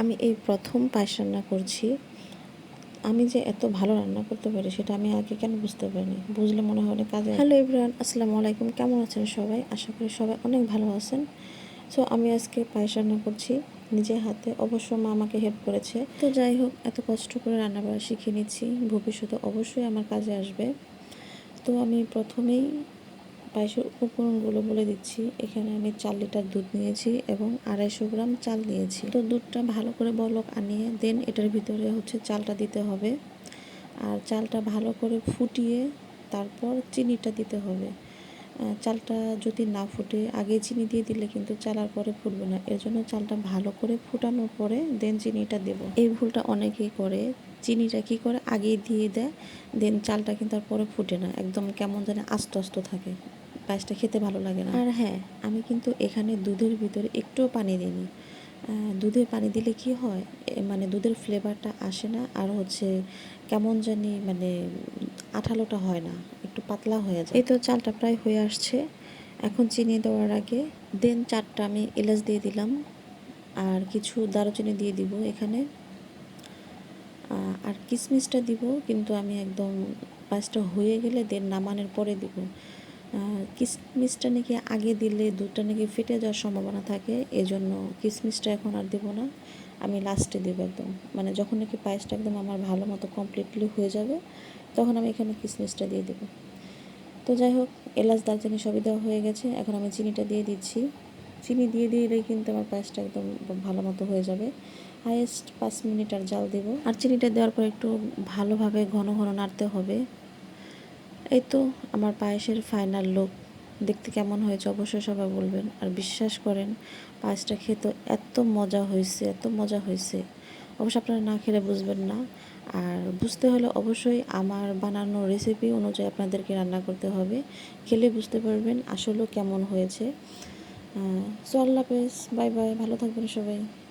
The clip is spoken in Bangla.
আমি এই প্রথম পায়েস রান্না করছি, আমি যে এত ভালো রান্না করতে পারি সেটা আমি আগে কেন বুঝতে পারিনি? বুঝলে মনে হয় কাজে হ্যালো ইব্রাহিম আসসালামু আলাইকুম। কেমন আছেন সবাই? আশা করি সবাই অনেক ভালো আছেন। সো আমি আজকে পায়েস রান্না করছি নিজের হাতে। অবশ্য মা আমাকে হেল্প করেছে। তো যাই হোক, এত কষ্ট করে রান্না বান্না শিখে নিচ্ছি। ভবিষ্যতে অবশ্যই আমার কাজে আসবে। তো আমি প্রথমেই পায়েসের উপকরণগুলো বলে দিচ্ছি। এখানে আমি চার লিটার দুধ নিয়েছি এবং আড়াইশো গ্রাম চাল নিয়েছি। তো দুধটা ভালো করে বলক আনিয়ে দেন এটার ভিতরে হচ্ছে চালটা দিতে হবে। আর চালটা ভালো করে ফুটিয়ে তারপর চিনিটা দিতে হবে। চালটা যদি না ফুটে, আগে চিনি দিয়ে দিলে কিন্তু চাল আর পরে ফুটবে না। এর জন্য চালটা ভালো করে ফুটানোর পরে দেন চিনিটা দেব। এই ভুলটা অনেকেই করে। চিনিটা কি করে? আগেই দিয়ে দেয় দেন চালটা কিন্তু আর পরে ফুটে না। একদম কেমন যেন আস্ত আস্ত থাকে। পায়েসটা খেতে ভালো লাগে না। আর হ্যাঁ আমি কিন্তু এখানে দুধের ভিতরে একটুও পানি দিইনি। দুধে পানি দিলে কি হয়? মানে দুধের ফ্লেভারটা আসে না আর হচ্ছে কেমন জানি মানে আঠালোটা হয় না একটু পাতলা হয়ে যায়। এই তো চালটা প্রায় হয়ে আসছে। এখন চিনি দেওয়ার আগে দেন চারটা আমি এলাচ দিয়ে দিলাম। আর কিছু দারুচিনি দিয়ে দিব এখানে। আর কিশমিশটা দিব কিন্তু আমি একদম পাঁচটা হয়ে গেলে দেন নামানোর পরে দিব। কিশমিশটা নাকি আগে দিলে দুধটা নাকি ফেটে যাওয়ার সম্ভাবনা থাকে, এজন্য কিশমিশটা এখন আর দেবো না। আমি লাস্টে দেবো একদম। মানে যখন নাকি পায়েসটা একদম আমার ভালো মতো কমপ্লিটলি হয়ে যাবে, তখন আমি এখানে কিশমিশটা দিয়ে দেবো। তো যাই হোক, এলাচ, দারচিনি সবই দেওয়া হয়ে গেছে। এখন আমি চিনিটা দিয়ে দিচ্ছি। চিনি দিয়ে দিলেই কিন্তু আমার পায়েসটা একদম ভালো মতো হয়ে যাবে। হাইয়েস্ট পাঁচ মিনিট আর জাল দেবো। আর চিনিটা দেওয়ার পর একটু ভালোভাবে ঘন ঘন নাড়তে হবে। এই তো আমার পায়েসের ফাইনাল লুক দেখতে কেমন হয়েছে? অবশ্যই সবাই বলবেন। আর বিশ্বাস করেন, পায়েসটা খেতে এত মজা হয়েছে, এত মজা হয়েছে। অবশ্য আপনারা না খেলে বুঝবেন না। আর বুঝতে হলে অবশ্যই আমার বানানো রেসিপি অনুযায়ী আপনাদেরকে রান্না করতে হবে। খেলে বুঝতে পারবেন আসলেও কেমন হয়েছে। সো আল্লাহ হাফেজ। Bye bye. ভালো থাকবেন সবাই।